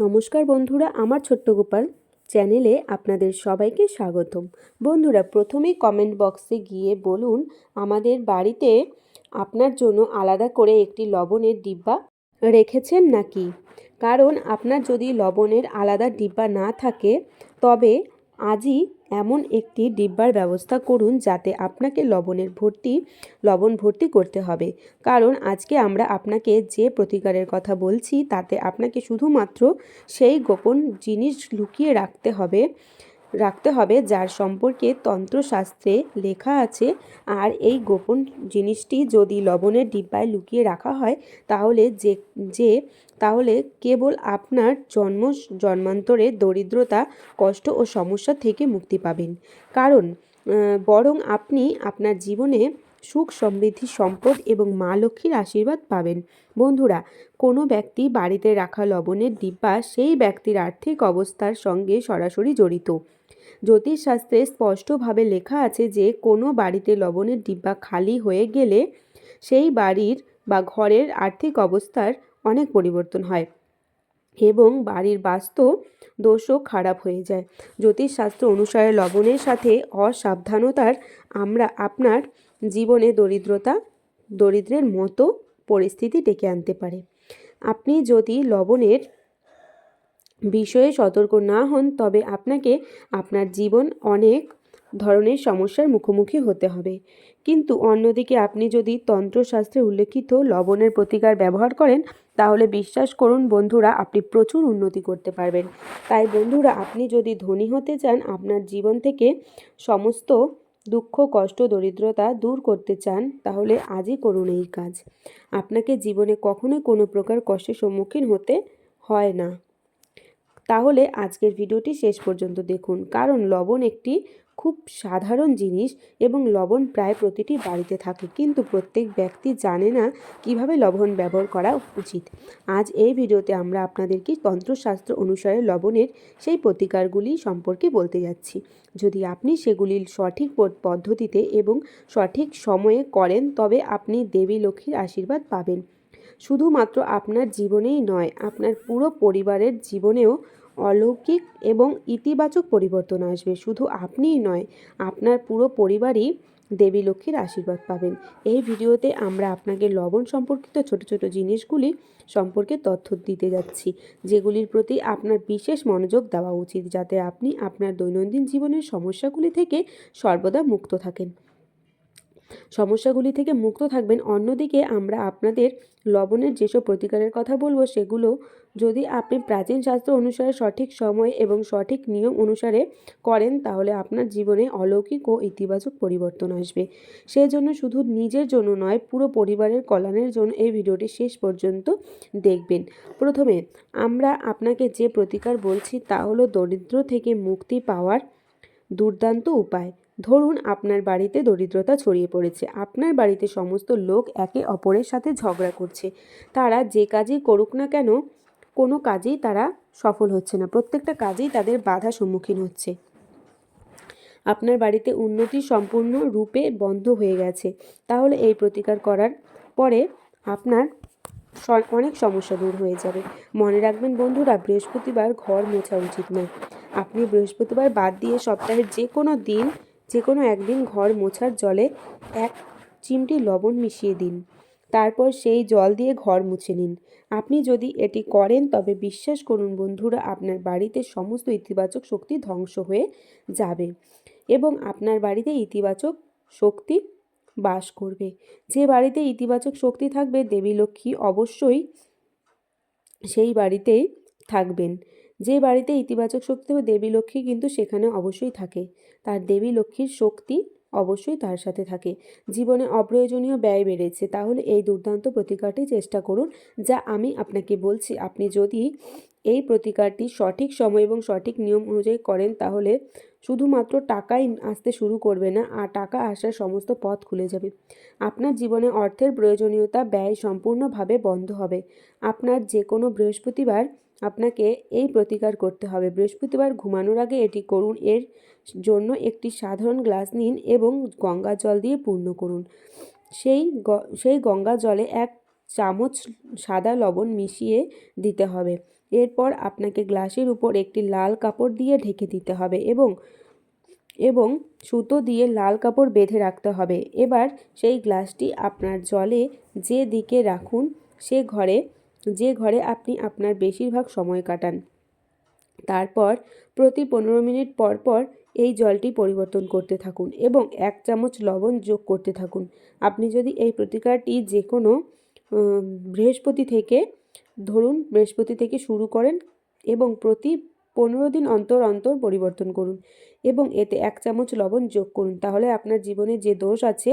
নমস্কার বন্ধুরা, আমার ছোট্ট গোপাল চ্যানেলে আপনাদের সবাইকে স্বাগতম। বন্ধুরা, প্রথমেই কমেন্ট বক্সে গিয়ে বলুন, আমাদের বাড়িতে আপনার জন্য আলাদা করে একটি লবণের ডিব্বা রেখেছেন নাকি? কারণ আপনার যদি লবণের আলাদা ডিব্বা না থাকে, তবে আজই এমন একটি ডিব্বার ব্যবস্থা করুন যাতে আপনাকে লবণের ভর্তি, লবণ ভর্তি করতে হবে। কারণ আজকে আমরা আপনাকে যে প্রতিকারের কথা বলছি, তাতে আপনাকে শুধুমাত্র সেই গোপন জিনিস লুকিয়ে রাখতে হবে রাখতে হবে যার সম্পর্কে তন্ত্রশাস্ত্রে লেখা আছে। আর এই গোপন জিনিসটি যদি লবণের ডিব্বায় লুকিয়ে রাখা হয়, তাহলে যে যে তাহলে কেবল আপনার জন্ম, জন্মান্তরে দরিদ্রতা, কষ্ট ও সমস্যা থেকে মুক্তি পাবেন। কারণ বরং আপনি আপনার জীবনে সুখ, সমৃদ্ধি, সম্পদ এবং মা লক্ষ্মীর আশীর্বাদ পাবেন। বন্ধুরা, কোনো ব্যক্তি বাড়িতে রাখা লবণের ডিব্বা সেই ব্যক্তির আর্থিক অবস্থার সঙ্গে সরাসরি জড়িত। জ্যোতিষশাস্ত্রে স্পষ্টভাবে লেখা আছে যে, কোনো বাড়িতে লবণের ডিব্বা খালি হয়ে গেলে সেই বাড়ির বা ঘরের আর্থিক অবস্থার অনেক পরিবর্তন হয় এবং বাড়ির বাস্তু দোষও খারাপ হয়ে যায়। জ্যোতিষশাস্ত্র অনুসারে লবণের সাথে অসাবধানতার আমরা আপনার জীবনে দরিদ্রতা, দরিদ্রের মতো পরিস্থিতি ডেকে আনতে পারে। আপনি যদি লবণের বিষয়ে সতর্ক না হন, তবে আপনাকে আপনার জীবন অনেক ধরনের সমস্যার মুখোমুখি হতে হবে। কিন্তু অন্যদিকে আপনি যদি তন্ত্রশাস্ত্রে উল্লেখিত লবণের প্রতিকার ব্যবহার করেন, তাহলে বিশ্বাস করুন বন্ধুরা, আপনি প্রচুর উন্নতি করতে পারবেন। তাই বন্ধুরা, আপনি যদি ধনী হতে চান, আপনার জীবন থেকে সমস্ত দুঃখ, কষ্ট, দরিদ্রতা দূর করতে চান, তাহলে আজই করুন এই কাজ। আপনাকে জীবনে কখনোই কোনো প্রকার কষ্টের সম্মুখীন হতে হয় না। তাহলে আজকের ভিডিওটি শেষ পর্যন্ত দেখুন। কারণ লবণ একটি খুব সাধারণ জিনিস এবং লবণ প্রায় প্রতিটি বাড়িতে থাকে। কিন্তু প্রত্যেক ব্যক্তি জানে না কীভাবে লবণ ব্যবহার করা উচিত। আজ এই ভিডিওতে আমরা আপনাদেরকে তন্ত্রশাস্ত্র অনুসারে লবণের সেই প্রতিকারগুলি সম্পর্কে বলতে যাচ্ছি। যদি আপনি সেগুলি সঠিক পদ্ধতিতে এবং সঠিক সময়ে করেন, তবে আপনি দেবী লক্ষ্মীর আশীর্বাদ পাবেন। শুধুমাত্র আপনার জীবনেই নয়, আপনার পুরো পরিবারের জীবনেও অলৌকিক এবং ইতিবাচক পরিবর্তন আসবে। শুধু আপনিই নয়, আপনার পুরো পরিবারই দেবী লক্ষ্মীর আশীর্বাদ পাবেন। এই ভিডিওতে আমরা আপনাকে লবণ সম্পর্কিত ছোট ছোট জিনিসগুলি সম্পর্কে তথ্য দিতে যাচ্ছি, যেগুলির প্রতি আপনার বিশেষ মনোযোগ দেওয়া উচিত, যাতে আপনি আপনার দৈনন্দিন জীবনের সমস্যাগুলি থেকে সর্বদা মুক্ত থাকেন। সমস্যাগুলি থেকে মুক্ত থাকবেন। অন্যদিকে আমরা আপনাদের লবণের যেসব প্রতিকারের কথা বলব, সেগুলো যদি আপনি প্রাচীন শাস্ত্র অনুসারে সঠিক সময় এবং সঠিক নিয়ম অনুসারে করেন, তাহলে আপনার জীবনে অলৌকিক ও ইতিবাচক পরিবর্তন আসবে। সেজন্য শুধু নিজের জন্য নয়, পুরো পরিবারের কল্যাণের জন্য এই ভিডিওটি শেষ পর্যন্ত দেখবেন। প্রথমে আমরা আপনাকে যে প্রতিকার বলছি, তা হলো দরিদ্র থেকে মুক্তি পাওয়ার দুর্দান্ত উপায়। ধরুন আপনার বাড়িতে দরিদ্রতা ছড়িয়ে পড়েছে। আপনার বাড়িতে সমস্ত লোক একে অপরের সাথে ঝগড়া করছে। তারা যে কাজই করুক না কেন, কোনো কাজেই তারা সফল হচ্ছে না। প্রত্যেকটা কাজেই তাদের বাধা সম্মুখীন হচ্ছে। আপনার বাড়িতে উন্নতি সম্পূর্ণ রূপে বন্ধ হয়ে গেছে। তাহলে এই প্রতিকার করার পরে আপনার অনেক সমস্যা দূর হয়ে যাবে। মনে রাখবেন বন্ধুরা, বৃহস্পতিবার ঘর মোছা উচিত নয়। আপনি বৃহস্পতিবার বাদ দিয়ে সপ্তাহের যে কোনো দিন যে কোনো একদিন ঘর মোছার জলে এক চিমটি লবণ মিশিয়ে দিন। তারপর সেই জল দিয়ে ঘর মুছে নিন। আপনি যদি এটি করেন, তবে বিশ্বাস করুন বন্ধুরা, আপনার বাড়িতে সমস্ত ইতিবাচক শক্তি ধ্বংস হয়ে যাবে এবং আপনার বাড়িতে ইতিবাচক শক্তি বাস করবে। যে বাড়িতে ইতিবাচক শক্তি থাকবে, দেবী লক্ষ্মী অবশ্যই সেই বাড়িতেই থাকবেন। যে বাড়িতে ইতিবাচক শক্তি থাকবে দেবী লক্ষ্মী কিন্তু সেখানে অবশ্যই থাকে, তার দেবী লক্ষ্মীর শক্তি অবশ্যই তার সাথে থাকে। জীবনে অপ্রয়োজনীয় ব্যয় বেড়েছে, তাহলে এই দুর্দান্ত প্রতিকারটি চেষ্টা করুন, যা আমি আপনাকে বলছি। আপনি যদি এই প্রতিকারটি সঠিক সময় এবং সঠিক নিয়ম অনুযায়ী করেন, তাহলে শুধুমাত্র টাকাই আসতে শুরু করবে না, আর টাকা আসার সমস্ত পথ খুলে যাবে। আপনার জীবনে অর্থের প্রয়োজনীয়তা ব্যয় সম্পূর্ণভাবে বন্ধ হবে। আপনার যে কোনো বৃহস্পতিবার আপনাকে এই প্রতিকার করতে হবে। বৃহস্পতিবার ঘুমানোর আগে এটি করুন। এর জন্য একটি সাধারণ গ্লাস নিন এবং গঙ্গা জল দিয়ে পূর্ণ করুন। সেই সেই গঙ্গা জলে এক চামচ সাদা লবণ মিশিয়ে দিতে হবে। এরপর আপনাকে গ্লাসের উপর একটি লাল কাপড় দিয়ে ঢেকে দিতে হবে এবং এবং সুতো দিয়ে লাল কাপড় বেঁধে রাখতে হবে। এবার সেই গ্লাসটি আপনার জলে যে দিকে রাখুন, সে ঘরে যে ঘরে আপনি আপনার বেশিরভাগ সময় কাটান। তারপর প্রতি পনেরো মিনিট পর পর এই জলটি পরিবর্তন করতে থাকুন এবং এক চামচ লবণ যোগ করতে থাকুন। আপনি যদি এই প্রতিকারটি যে কোনো বৃহস্পতি থেকে, ধরুন বৃহস্পতি থেকে শুরু করেন এবং প্রতি পনেরো দিন অন্তর অন্তর পরিবর্তন করুন এবং এতে এক চামচ লবণ যোগ করুন, তাহলে আপনার জীবনে যে দোষ আছে,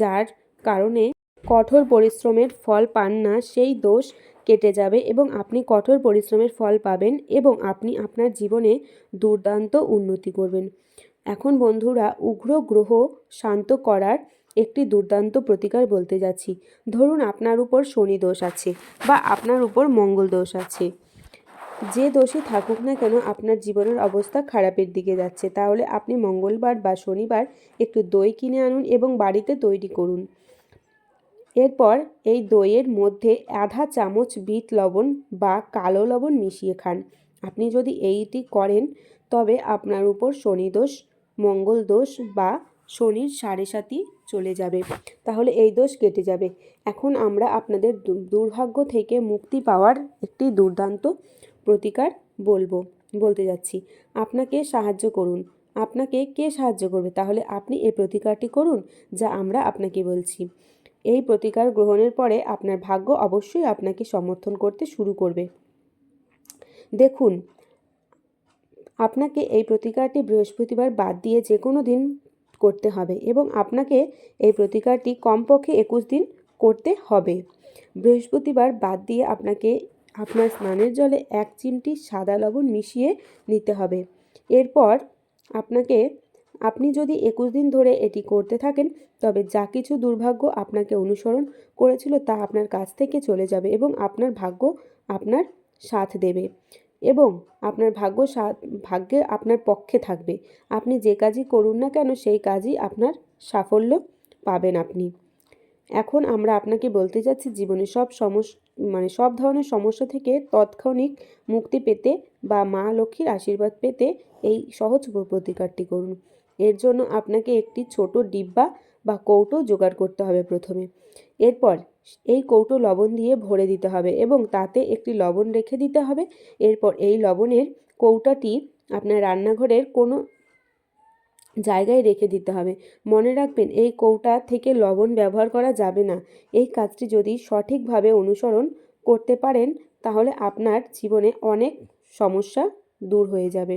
যার কারণে কঠোর পরিশ্রমের ফল পান না, সেই দোষ কেটে যাবে এবং আপনি কঠোর পরিশ্রমের ফল পাবেন এবং আপনি আপনার জীবনে দুর্দান্ত উন্নতি করবেন। এখন বন্ধুরা, উগ্র গ্রহ শান্ত করার একটি দুর্দান্ত প্রতিকার বলতে যাচ্ছি। ধরুন আপনার উপর শনি দোষ আছে বা আপনার উপর মঙ্গল দোষ আছে। যে দোষই থাকুক না কেন আপনার জীবনের অবস্থা খারাপের দিকে যাচ্ছে। তাহলে আপনি মঙ্গলবার বা শনিবার একটু দই কিনে আনুন এবং বাড়িতে তৈরি করুন। এরপর এই দইয়ের মধ্যে আধা চামচ বিট লবণ বা কালো লবণ মিশিয়ে খান। আপনি যদি এইটি করেন, তবে আপনার উপর শনি দোষ, মঙ্গল দোষ বা শনির সাড়ে সাতি চলে যাবে। তাহলে এই দোষ কেটে যাবে। এখন আমরা আপনাদের দুর্ভাগ্য থেকে মুক্তি পাওয়ার একটি দুর্দান্ত প্রতিকার বলব, বলতে যাচ্ছি। আপনাকে সাহায্য করুন। আপনাকে কে সাহায্য করবে? তাহলে আপনি এই প্রতিকারটি করুন, যা আমরা আপনাকে বলছি। এই প্রতিকার গ্রহণের পরে আপনার ভাগ্য অবশ্যই আপনাকে সমর্থন করতে শুরু করবে। দেখুন, আপনাকে এই প্রতিকারটি বৃহস্পতিবার বাদ দিয়ে যে কোনো দিন করতে হবে এবং আপনাকে এই প্রতিকারটি কমপক্ষে একুশ দিন করতে হবে। বৃহস্পতিবার বাদ দিয়ে আপনাকে আপনার স্নানের জলে এক চিমটি সাদা লবণ মিশিয়ে নিতে হবে। এরপর আপনাকে আপনি যদি একুশ দিন ধরে এটি করতে থাকেন, তবে যা কিছু দুর্ভাগ্য আপনাকে অনুসরণ করেছিল তা আপনার কাছ থেকে চলে যাবে এবং আপনার ভাগ্য আপনার সাথ দেবে এবং আপনার ভাগ্য ভাগ্যে আপনার পক্ষে থাকবে। আপনি যে কাজই করুন না কেন, সেই কাজই আপনার সাফল্য পাবেন আপনি। এখন আমরা আপনাকে বলতে যাচ্ছি, জীবনে সব সমস মানে সব ধরনের সমস্যা থেকে তৎক্ষণিক মুক্তি পেতে বা মা লক্ষ্মীর আশীর্বাদ পেতে এই সহজ প্রতিকারটি করুন। এর জন্য আপনাকে একটি ছোট ডিব্বা বা কৌটো জোগাড় করতে হবে প্রথমে। এরপর এই কৌটো লবণ দিয়ে ভরে দিতে হবে এবং তাতে একটি লবণ রেখে দিতে হবে। এরপর এই লবণের কৌটাটি আপনার রান্নাঘরের কোনো জায়গায় রেখে দিতে হবে। মনে রাখবেন, এই কৌটা থেকে লবণ ব্যবহার করা যাবে না। এই কাজটি যদি সঠিকভাবে অনুসরণ করতে পারেন, তাহলে আপনার জীবনে অনেক সমস্যা দূর হয়ে যাবে।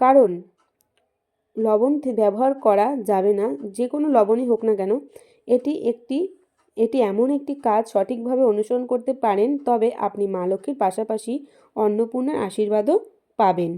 কারণ লবণ ব্যবহার করা যাবে না, যে কোনো লবণই হোক না কেন। এটি একটি, এটি এমন একটি কাজ সঠিকভাবে অনুসরণ করতে পারেন, তবে আপনি মা লক্ষ্মীর পাশাপাশি অন্নপূর্ণার আশীর্বাদও পাবেন।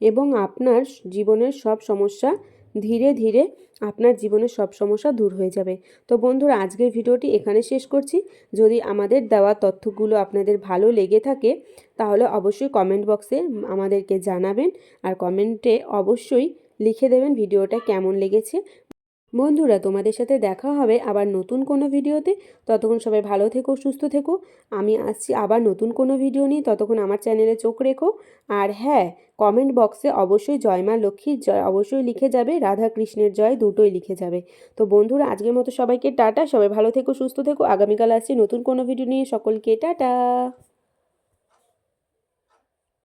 এবং আপনার জীবনের সব সমস্যা ধীরে ধীরে আপনার জীবনের সব সমস্যা দূর হয়ে যাবে। তো বন্ধুরা, আজকের ভিডিওটি এখানে শেষ করছি। যদি আমাদের দেওয়া তথ্যগুলো আপনাদের ভালো লেগে থাকে, তাহলে অবশ্যই কমেন্ট বক্সে আমাদেরকে জানাবেন। আর কমেন্টে অবশ্যই লিখে দেবেন ভিডিওটা কেমন লেগেছে। বন্ধুরা, তোমাদের সাথে দেখা হবে আবার নতুন কোনো ভিডিওতে। ততক্ষণ সবাই ভালো থেকো, সুস্থ থেকো। আমি আসছি আবার নতুন কোনো ভিডিও নিয়ে। ততক্ষণ আমার চ্যানেলে চোখ রেখো। আর হ্যাঁ কমেন্ট বক্সে অবশ্যই জয় মা লক্ষ্মীর জয় অবশ্যই লিখে যাবে। রাধা কৃষ্ণের জয় দুটোই লিখে যাবে। তো বন্ধুরা, আজকের মতো সবাইকে টাটা। সবাই ভালো থেকো, সুস্থ থেকো। আগামীকাল আসছি নতুন কোনো ভিডিও নিয়ে। সকলকে টাটা।